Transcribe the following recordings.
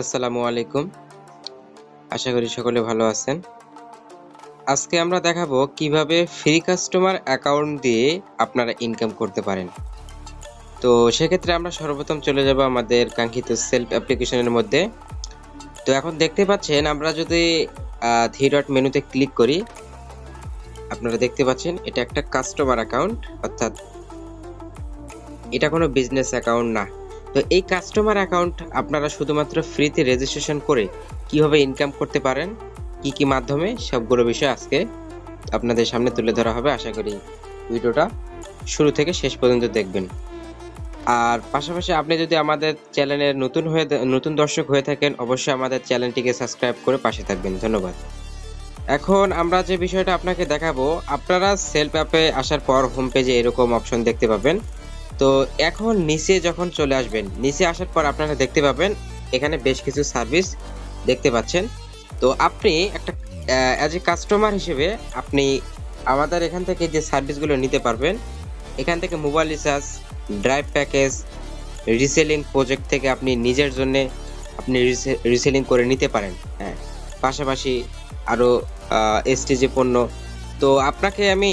আসসালামু আলাইকুম। আশা করি সকলে ভালো আছেন। আজকে আমরা দেখাবো কীভাবে ফ্রি কাস্টমার অ্যাকাউন্ট দিয়ে আপনারা ইনকাম করতে পারেন। তো সেক্ষেত্রে আমরা সর্বপ্রথম চলে যাব আমাদের কাঙ্ক্ষিত সেলফ অ্যাপ্লিকেশনের মধ্যে। তো এখন দেখতে পাচ্ছেন, আমরা যদি থ্রি ডট মেনুতে ক্লিক করি, আপনারা দেখতে পাচ্ছেন, এটা একটা কাস্টমার অ্যাকাউন্ট অর্থাৎ এটা কোনো বিজনেস অ্যাকাউন্ট না। তো এই কাস্টমার অ্যাকাউন্ট আপনারা শুধুমাত্র ফ্রিতে রেজিস্ট্রেশন করে কীভাবে ইনকাম করতে পারেন, কি কি মাধ্যমে, সবগুলো বিষয় আজকে আপনাদের সামনে তুলে ধরা হবে। আশা করি ভিডিওটা শুরু থেকে শেষ পর্যন্ত দেখবেন। আর পাশাপাশি আপনি যদি আমাদের চ্যানেলের নতুন হয়ে নতুন দর্শক হয়ে থাকেন, অবশ্যই আমাদের চ্যানেলটিকে সাবস্ক্রাইব করে পাশে থাকবেন। ধন্যবাদ। এখন আমরা যে বিষয়টা আপনাকে দেখাবো, আপনারা সেলফ অ্যাপে আসার পর হোম পেজে এরকম অপশন দেখতে পাবেন। তো এখন নিচে যখন চলে আসবেন, নিচে আসার পর আপনারা দেখতে পাবেন, এখানে বেশ কিছু সার্ভিস দেখতে পাচ্ছেন। তো আপনি একটা অ্যাজ এ কাস্টমার হিসেবে আপনি আমাদের এখান থেকে যে সার্ভিসগুলো নিতে পারবেন, এখান থেকে mobile recharge, drive package reselling project থেকে আপনি নিজের জন্য আপনি রিসেলিং করে নিতে পারেন হ্যাঁ। পাশাপাশি আরও এসটিজি পণ্য। তো আপনাকে আমি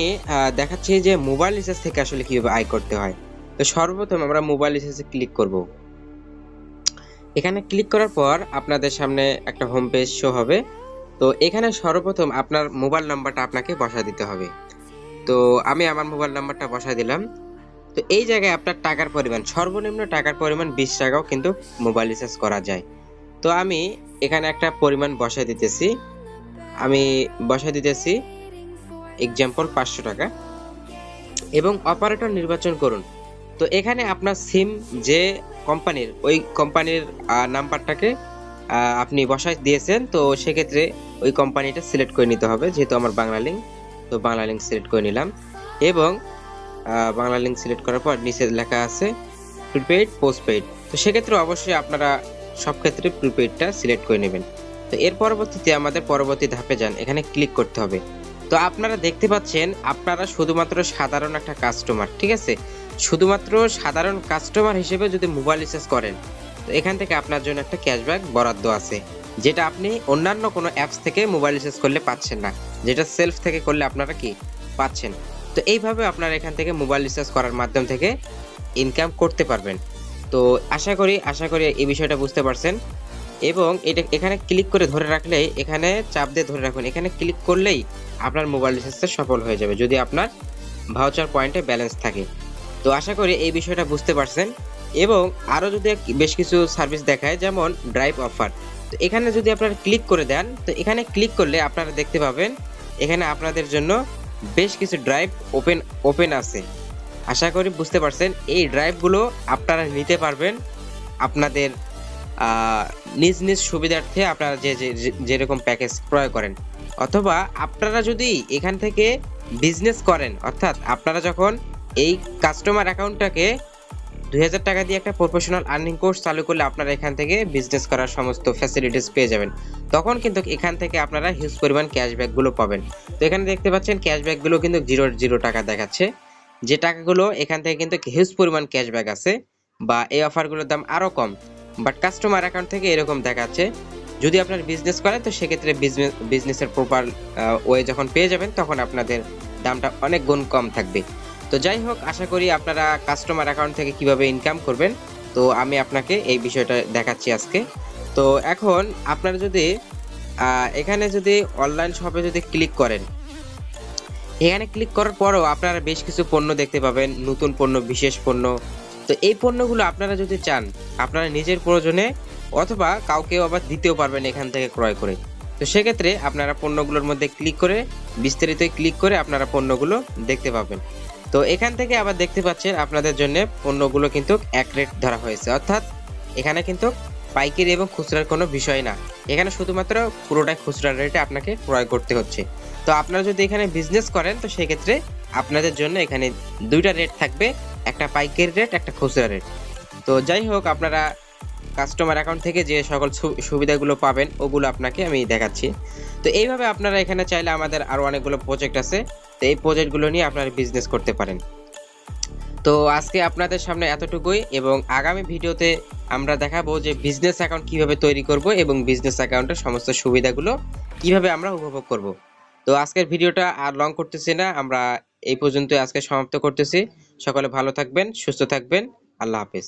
দেখাচ্ছি যে মোবাইল রিচার্জ থেকে আসলে কীভাবে আয় করতে হয়। তো সর্বপ্রথম আমরা মোবাইল রিচার্জে ক্লিক করব। এখানে ক্লিক করার পর আপনাদের সামনে একটা হোম পেজ শো হবে। তো এখানে সর্বপ্রথম আপনার মোবাইল নাম্বারটা আপনাকে বসা দিতে হবে। তো আমি আমার মোবাইল নাম্বারটা বসা দিলাম। তো এই জায়গায় আপনার টাকার পরিমাণ, সর্বনিম্ন টাকার পরিমাণ বিশ টাকাও কিন্তু মোবাইল রিচার্জ করা যায়। তো আমি এখানে একটা পরিমাণ বসাই দিতেছি। আমি বসাই দিতেছি এক্সাম্পল পাঁচশো টাকা। এবং অপারেটর নির্বাচন করুন। তো এখানে আপনার সিম যে কোম্পানির ওই কোম্পানির নাম্বারটাকে আপনি বসাই দিয়েছেন, তো সেক্ষেত্রে ওই কোম্পানিটা সিলেক্ট করে নিতে হবে, যেহেতু আমার বাংলা লিঙ্ক তো বাংলা লিঙ্ক সিলেক্ট করে নিলাম। এবং বাংলা লিঙ্ক সিলেক্ট করার পর নিচে লেখা আছে প্রিপেইড পোস্টপেইড তো সেক্ষেত্রে অবশ্যই আপনারা সব ক্ষেত্রে প্রিপেইডটা সিলেক্ট করে নেবেন। তো এর পরবর্তীতে আমাদের পরবর্তী ধাপে যান, এখানে ক্লিক করতে হবে। তো আপনারা দেখতে পাচ্ছেন, আপনারা শুধুমাত্র সাধারণ একটা কাস্টমার ঠিক আছে? শুধুমাত্র সাধারণ কাস্টমার হিসেবে যদি মোবাইল রিচার্জ করেন, তো এখান থেকে আপনার জন্য একটা ক্যাশব্যাক বরাদ্দ আছে, যেটা আপনি অন্যান্য কোনো অ্যাপস থেকে মোবাইল রিচার্জ করলে পাচ্ছেন না, যেটা সেলফ থেকে করলে আপনারা কি পাচ্ছেন। তো এইভাবে আপনারা এখান থেকে মোবাইল রিচার্জ করার মাধ্যম থেকে ইনকাম করতে পারবেন। তো আশা করি আশা করি এই বিষয়টা বুঝতে পারছেন। এবং এটা এখানে ক্লিক করে ধরে রাখলে, এখানে চাপ দিয়ে ধরে রাখুন, এখানে ক্লিক করলেই আপনার মোবাইল রিচার্জটা সফল হয়ে যাবে, যদি আপনার ভাউচার পয়েন্টে ব্যালেন্স থাকে। তো আশা করি এই বিষয়টা বুঝতে পারছেন। এবং আরও যদি বেশ কিছু সার্ভিস দেখায়, যেমন ড্রাইভ অফার তো এখানে যদি আপনারা ক্লিক করে দেন, তো এখানে ক্লিক করলে আপনারা দেখতে পাবেন, এখানে আপনাদের জন্য বেশ কিছু ড্রাইভ ওপেন ওপেন আছে। আশা করি বুঝতে পারছেন, এই ড্রাইভগুলো আপনারা নিতে পারবেন আপনাদের নিজ নিজ সুবিধার্থে আপনারা যে যেরকম প্যাকেজ ক্রয় করেন। অথবা আপনারা যদি এখান থেকে বিজনেস করেন, অর্থাৎ আপনারা যখন এই কাস্টমার অ্যাকাউন্টটাকে দুই হাজার টাকা দিয়ে একটা প্রফেশনাল আর্নিং কোর্স চালু করলে আপনারা এখান থেকে বিজনেস করার সমস্ত ফ্যাসিলিটিস পেয়ে যাবেন। তখন কিন্তু এখান থেকে আপনারা হিউজ পরিমাণ ক্যাশব্যাকগুলো পাবেন। তো এখানে দেখতে পাচ্ছেন ক্যাশব্যাকগুলো কিন্তু জিরো জিরো টাকা দেখাচ্ছে। যে টাকাগুলো এখান থেকে কিন্তু হিউজ পরিমাণ ক্যাশব্যাক আছে বা এই অফারগুলোর দাম আরও কম। বাট কাস্টমার অ্যাকাউন্ট থেকে এরকম দেখাচ্ছে। যদি আপনার বিজনেস করেন তো সেক্ষেত্রে বিজনেস বিজনেসের প্রপার ওয়ে যখন পেয়ে যাবেন, তখন আপনাদের দামটা অনেক গুণ কম থাকবে। তো যাই হোক, আশা করি আপনারা কাস্টমার অ্যাকাউন্ট থেকে কীভাবে ইনকাম করবেন, তো আমি আপনাকে এই বিষয়টা দেখাচ্ছি আজকে। তো এখন আপনারা যদি এখানে যদি অনলাইন শপে যদি ক্লিক করেন, এখানে ক্লিক করার পরও আপনারা বেশ কিছু পণ্য দেখতে পাবেন, নতুন পণ্য, বিশেষ পণ্য। তো এই পণ্যগুলো আপনারা যদি চান, আপনারা নিজের প্রয়োজনে অথবা কাউকে আবার দিতেও পারবেন এখান থেকে ক্রয় করে। তো সেক্ষেত্রে আপনারা পণ্যগুলোর মধ্যে ক্লিক করে, বিস্তারিত ক্লিক করে আপনারা পণ্যগুলো দেখতে পাবেন। তো এখান থেকে আবার দেখতে পাচ্ছেন আপনাদের জন্য পণ্যগুলো কিন্তু এক রেট ধরা হয়েছে। অর্থাৎ এখানে কিন্তু পাইকারি এবং খুচরার কোনো বিষয় না। এখানে শুধুমাত্র পুরোটাই খুচরা রেটে আপনাকে ক্রয় করতে হচ্ছে। তো আপনারা যদি এখানে বিজনেস করেন, তো সেক্ষেত্রে আপনাদের জন্য এখানে দুইটা রেট থাকবে, একটা পাইকারি রেট, একটা খুচরা রেট। তো যাই হোক, আপনারা কাস্টমার অ্যাকাউন্ট থেকে যে সকল সুবিধাগুলো পাবেন, ওগুলো আপনাকে আমি দেখাচ্ছি। তো এইভাবে আপনারা এখানে চাইলে আমাদের আরও অনেকগুলো প্রজেক্ট আছে। তো এই প্রজেক্টগুলো নিয়ে আপনারা বিজনেস করতে পারেন। তো আজকে আপনাদের সামনে এতটুকুই এবং আগামী ভিডিওতে আমরা দেখাবো যে বিজনেস অ্যাকাউন্ট কীভাবে তৈরি করব এবং বিজনেস অ্যাকাউন্টের সমস্ত সুবিধাগুলো কীভাবে আমরা উপভোগ করব। তো আজকের ভিডিওটা আর লং করতেছি না, আমরা এই পর্যন্ত আজকে সমাপ্ত করতেছি। সকলে ভালো থাকবেন, সুস্থ থাকবেন। আল্লাহ হাফেজ।